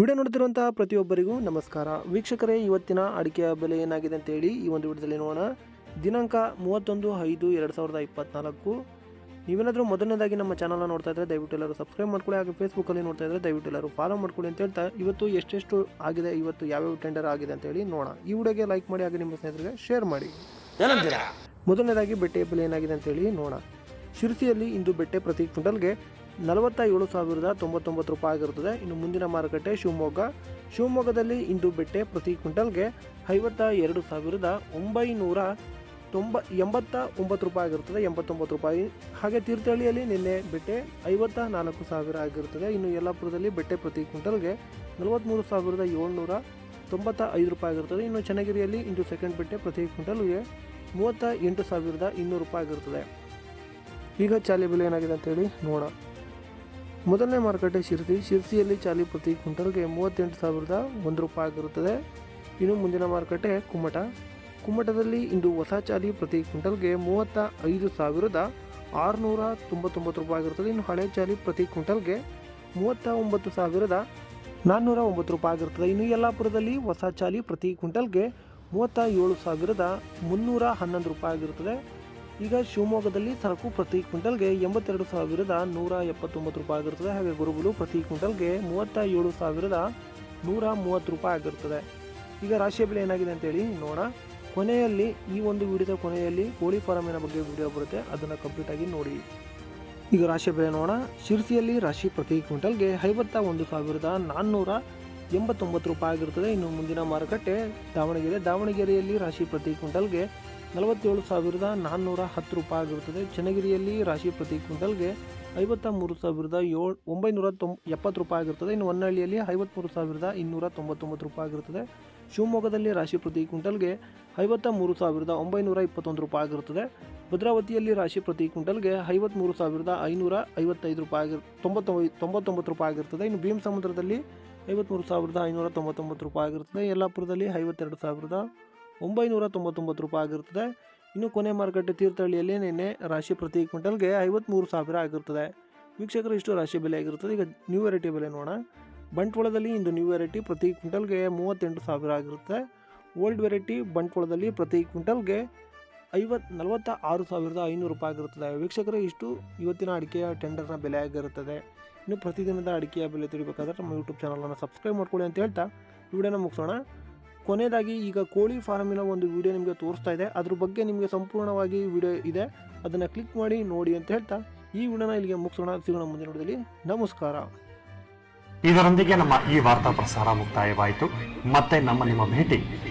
Video ನೋಡ್ತಿರುವಂತಹ ಪ್ರತಿಯೊಬ್ಬರಿಗೂ ನಮಸ್ಕಾರ. ವೀಕ್ಷಕರೇ ಇವತ್ತಿನ ಅಡಿಕೆಯ ಬೆಲೆ ಏನಾಗಿದೆ ಅಂತ ಹೇಳಿ ಈ ಒಂದು ವಿಡಿಯೋದಲ್ಲಿ ನೋಡೋಣ. ದಿನಾಂಕ ಮೂವತ್ತೊಂದು ಐದು ಎರಡು ಸಾವಿರದ ಇಪ್ಪತ್ನಾಲ್ಕು. ನೀವೇನಾದರೂ ಮೊದಲನೇದಾಗಿ ನಮ್ಮ ಚಾನಲ್ನ ನೋಡ್ತಾ ಇದ್ದರೆ ದಯವಿಟ್ಟು ಎಲ್ಲರೂ ಸಬ್ಸ್ಕ್ರೈಬ್ ಮಾಡ್ಕೊಳ್ಳಿ. ಹಾಗೆ ಫೇಸ್ಬುಕ್ಕಲ್ಲಿ ನೋಡ್ತಾ ಇದ್ದರೆ ದಯವಿಟ್ಟು ಎಲ್ಲರೂ ಫಾಲೋ ಮಾಡ್ಕೊಳ್ಳಿ ಅಂತ ಹೇಳ್ತಾ ಇವತ್ತು ಎಷ್ಟೆಷ್ಟು ಆಗಿದೆ ಇವತ್ತು ಯಾವ್ಯಾವ ಟೆಂಡರ್ ಆಗಿದೆ ಅಂತೇಳಿ ನೋಡೋಣ. ಈ ವಿಡಿಯೋಗೆ ಲೈಕ್ ಮಾಡಿ ಹಾಗೆ ನಿಮ್ಮ ಸ್ನೇಹಿತರಿಗೆ ಶೇರ್ ಮಾಡಿ. ಮೊದಲನೇದಾಗಿ ಬೆಟ್ಟೆ ಬೆಲೆ ಏನಾಗಿದೆ ಅಂತೇಳಿ ನೋಡೋಣ. ಶಿರಸಿಯಲ್ಲಿ ಇಂದು ಬೆಟ್ಟೆ ಪ್ರತಿ ಕ್ವಿಂಟಲ್ಗೆ ನಲವತ್ತ ಏಳು ಸಾವಿರದ ತೊಂಬತ್ತೊಂಬತ್ತು ರೂಪಾಯಿ ಆಗಿರುತ್ತದೆ. ಇನ್ನು ಮುಂದಿನ ಮಾರುಕಟ್ಟೆ ಶಿವಮೊಗ್ಗ. ಶಿವಮೊಗ್ಗದಲ್ಲಿ ಇಂದು ಬೆಟ್ಟೆ ಪ್ರತಿ ಕ್ವಿಂಟಲ್ಗೆ ಐವತ್ತ ಎರಡು ಸಾವಿರದ ಒಂಬೈನೂರ ತೊಂಬ ಎಂಬತ್ತ ಒಂಬತ್ತು ರೂಪಾಯಿ ಆಗಿರುತ್ತದೆ. ಎಂಬತ್ತೊಂಬತ್ತು ರೂಪಾಯಿ. ಹಾಗೆ ತೀರ್ಥಹಳ್ಳಿಯಲ್ಲಿ ನಿನ್ನೆ ಬೆಟ್ಟೆ ಐವತ್ತ ನಾಲ್ಕು ಸಾವಿರ ಆಗಿರುತ್ತದೆ. ಇನ್ನು ಯಲ್ಲಾಪುರದಲ್ಲಿ ಬೆಟ್ಟೆ ಪ್ರತಿ ಕ್ವಿಂಟಲ್ಗೆ ನಲವತ್ತ್ಮೂರು ಸಾವಿರದ ಏಳ್ನೂರ ತೊಂಬತ್ತ ಐದು ರೂಪಾಯಿ ಆಗಿರುತ್ತದೆ. ಇನ್ನು ಚನ್ನಗಿರಿಯಲ್ಲಿ ಇಂದು ಸೆಕೆಂಡ್ ಬೆಟ್ಟೆ ಪ್ರತಿ ಕ್ವಿಂಟಲ್ಗೆ ಮೂವತ್ತ ಎಂಟು ಸಾವಿರದ ಇನ್ನೂರು ರೂಪಾಯಿ ಆಗಿರುತ್ತದೆ. ಈಗ ಚಾಲಿ ಬೆಲೆ ಏನಾಗಿದೆ ಅಂತೇಳಿ ನೋಡೋಣ. ಮೊದಲನೇ ಮಾರುಕಟ್ಟೆ ಶಿರ್ಸಿ. ಶಿರ್ಸಿಯಲ್ಲಿ ಚಾಲಿ ಪ್ರತಿ ಕ್ವಿಂಟಲ್ಗೆ ಮೂವತ್ತೆಂಟು ಸಾವಿರದ ಒಂದು ರೂಪಾಯಿ ಆಗಿರುತ್ತದೆ. ಇನ್ನು ಮುಂದಿನ ಮಾರುಕಟ್ಟೆ ಕುಮ್ಮಟ. ಕುಮ್ಮಟದಲ್ಲಿ ಇಂದು ಹೊಸ ಚಾಲಿ ಪ್ರತಿ ಕ್ವಿಂಟಲ್ಗೆ ಮೂವತ್ತ ಐದು ಸಾವಿರದ ಆರುನೂರ ತೊಂಬತ್ತೊಂಬತ್ತು ರೂಪಾಯಿ ಆಗಿರುತ್ತದೆ. ಇನ್ನು ಹಳೆ ಚಾಲಿ ಪ್ರತಿ ಕ್ವಿಂಟಲ್ಗೆ ಮೂವತ್ತ ಒಂಬತ್ತು ಸಾವಿರದ ನಾನ್ನೂರ ಒಂಬತ್ತು ರೂಪಾಯಿ ಆಗಿರುತ್ತದೆ. ಇನ್ನು ಯಲ್ಲಾಪುರದಲ್ಲಿ ಹೊಸ ಚಾಲಿ ಪ್ರತಿ ಕ್ವಿಂಟಲ್ಗೆ ಮೂವತ್ತ ಏಳು ಸಾವಿರದ ಮುನ್ನೂರ ಹನ್ನೊಂದು ರೂಪಾಯಿ ಆಗಿರುತ್ತದೆ. ಈಗ ಶಿವಮೊಗ್ಗದಲ್ಲಿ ಸರಕು ಪ್ರತಿ ಕ್ವಿಂಟಲ್ಗೆ ಎಂಬತ್ತೆರಡು ಸಾವಿರದ ನೂರ ಎಪ್ಪತ್ತೊಂಬತ್ತು ರೂಪಾಯಿ ಆಗಿರುತ್ತದೆ. ಹಾಗೆ ಗುರುಬಲು ಪ್ರತಿ ಕ್ವಿಂಟಲ್ಗೆ ಮೂವತ್ತ ಏಳು ಸಾವಿರದ ನೂರ ಮೂವತ್ತು ರೂಪಾಯಿ ಆಗಿರುತ್ತದೆ. ಈಗ ರಾಶಿಯ ಬೆಲೆ ಏನಾಗಿದೆ ಅಂತೇಳಿ ನೋಡೋಣ. ಕೊನೆಯಲ್ಲಿ ಈ ಒಂದು ವಿಡಿಯೋದ ಕೊನೆಯಲ್ಲಿ ಕೋಳಿ ಫಾರಮಿನ ಬಗ್ಗೆ ವಿಡಿಯೋ ಬರುತ್ತೆ. ಅದನ್ನು ಕಂಪ್ಲೀಟಾಗಿ ನೋಡಿ. ಈಗ ರಾಶಿ ಬೆಲೆ ನೋಡೋಣ. ಶಿರ್ಸಿಯಲ್ಲಿ ರಾಶಿ ಪ್ರತಿ ಕ್ವಿಂಟಲ್ಗೆ ಐವತ್ತ ಒಂದು ಸಾವಿರದ ನಾನ್ನೂರ ಎಂಬತ್ತೊಂಬತ್ತು ರೂಪಾಯಿ ಆಗಿರುತ್ತದೆ. ಇನ್ನು ಮುಂದಿನ ಮಾರುಕಟ್ಟೆ ದಾವಣಗೆರೆ. ದಾವಣಗೆರೆಯಲ್ಲಿ ರಾಶಿ ಪ್ರತಿ ಕ್ವಿಂಟಲ್ಗೆ ನಲವತ್ತೇಳು ಸಾವಿರದ ನಾನ್ನೂರ ಹತ್ತು ರೂಪಾಯಿ ಆಗಿರುತ್ತದೆ. ಚನ್ನಗಿರಿಯಲ್ಲಿ ರಾಶಿ ಪ್ರತಿ ಕ್ವಿಂಟಲ್ಗೆ ಐವತ್ತ ಮೂರು ಸಾವಿರದ ಏಳು, ಒಂಬೈನೂರ ತೊಂಬ ಎಪ್ಪತ್ತು ರೂಪಾಯಿ ಆಗಿರ್ತದೆ ಇನ್ನು ಹೊನ್ನಳ್ಳಿಯಲ್ಲಿ ಐವತ್ತ್ಮೂರು ಸಾವಿರದ ಇನ್ನೂರ ತೊಂಬತ್ತೊಂಬತ್ತು ರೂಪಾಯಿ ಆಗಿರುತ್ತದೆ. ಶಿವಮೊಗ್ಗದಲ್ಲಿ ರಾಶಿ ಪ್ರತಿ ಕ್ವಿಂಟಲ್ಗೆ ಐವತ್ತ ಮೂರು ಸಾವಿರದ ಒಂಬೈನೂರ ಇಪ್ಪತ್ತೊಂದು ರೂಪಾಯಿ ಆಗಿರುತ್ತದೆ. ಭದ್ರಾವತಿಯಲ್ಲಿ ರಾಶಿ ಪ್ರತಿ ಕ್ವಿಂಟಲ್ಗೆ ಐವತ್ತ್ಮೂರು ಸಾವಿರದ ಐನೂರ ಐವತ್ತೈದು ರೂಪಾಯಿ ಆಗಿರ್, ತೊಂಬತ್ತೊಂಬೈ, ತೊಂಬತ್ತೊಂಬತ್ತು ರೂಪಾಯಿ ಆಗಿರ್ತದೆ ಇನ್ನು ಭೀಮ್ ಸಮುದ್ರದಲ್ಲಿ ಐವತ್ತ್ಮೂರು ಸಾವಿರದ ಐನೂರ ತೊಂಬತ್ತೊಂಬತ್ತು ರೂಪಾಯಿ ಆಗಿರುತ್ತದೆ. ಯಲ್ಲಾಪುರದಲ್ಲಿ ಐವತ್ತೆರಡು ಸಾವಿರದ ಒಂಬೈನೂರ ತೊಂಬತ್ತೊಂಬತ್ತು ರೂಪಾಯಿ ಆಗಿರುತ್ತದೆ ಇನ್ನು ಕೊನೆ ಮಾರುಕಟ್ಟೆ ತೀರ್ಥಹಳ್ಳಿಯಲ್ಲಿ ನಿನ್ನೆ ರಾಶಿ ಪ್ರತಿ ಕ್ವಿಂಟಲ್ಗೆ ಐವತ್ತ್ಮೂರು ಸಾವಿರ ಆಗಿರುತ್ತದೆ ವೀಕ್ಷಕರು, ಇಷ್ಟು ರಾಶಿ ಬೆಲೆ ಆಗಿರುತ್ತದೆ ಈಗ ನ್ಯೂ ವೆರೈಟಿ ಬೆಲೆ ನೋಡೋಣ. ಬಂಟ್ವಾಳದಲ್ಲಿ ಇಂದು ನ್ಯೂ ವೆರೈಟಿ ಪ್ರತಿ ಕ್ವಿಂಟಲ್ಗೆ ಮೂವತ್ತೆಂಟು ಸಾವಿರ ಆಗಿರುತ್ತೆ ಓಲ್ಡ್ ವೆರೈಟಿ ಬಂಟ್ವಾಳದಲ್ಲಿ ಪ್ರತಿ ಕ್ವಿಂಟಲ್ಗೆ ಐವತ್ತು ನಲವತ್ತ ಆರು ಸಾವಿರದ ಐನೂರು ರೂಪಾಯಿ ಆಗಿರುತ್ತದೆ ವೀಕ್ಷಕರೇ, ಇಷ್ಟು ಇವತ್ತಿನ ಅಡಿಕೆಯ ಟೆಂಡರ್ನ ಬೆಲೆ ಆಗಿರುತ್ತದೆ ಇನ್ನು ಪ್ರತಿದಿನದ ಅಡಿಕೆಯ ಬೆಲೆ ತಿಳಿಬೇಕಾದ್ರೆ ನಮ್ಮ ಯೂಟ್ಯೂಬ್ ಚಾನಲನ್ನು ಸಬ್ಸ್ಕ್ರೈಬ್ ಮಾಡ್ಕೊಳ್ಳಿ ಅಂತ ಹೇಳ್ತಾ ವಿಡಿಯೋನ ಮುಗಿಸೋಣ. ಕೊನೆಯದಾಗಿ ಈಗ ಕೋಳಿ ಫಾರ್ಮಿನ ಒಂದು ವಿಡಿಯೋ ನಿಮಗೆ ತೋರಿಸ್ತಾ ಇದೆ. ಅದ್ರ ಬಗ್ಗೆ ನಿಮಗೆ ಸಂಪೂರ್ಣವಾಗಿ ವಿಡಿಯೋ ಇದೆ. ಅದನ್ನು ಕ್ಲಿಕ್ ಮಾಡಿ, ನೋಡಿ ಅಂತ ಹೇಳ್ತಾ ಈ ವಿಡಿಯೋನ ಇಲ್ಲಿಗೆ ಮುಗಿಸೋಣ. ಸಿಗೋಣ ಮುಂದಿನ ನೋಡೋದಲ್ಲಿ. ನಮಸ್ಕಾರ. ಇದರೊಂದಿಗೆ ನಮ್ಮ ಈ ವಾರ್ತಾ ಪ್ರಸಾರ ಮುಕ್ತಾಯವಾಯಿತು. ಮತ್ತೆ ನಮ್ಮ ನಿಮ್ಮ ಭೇಟಿ.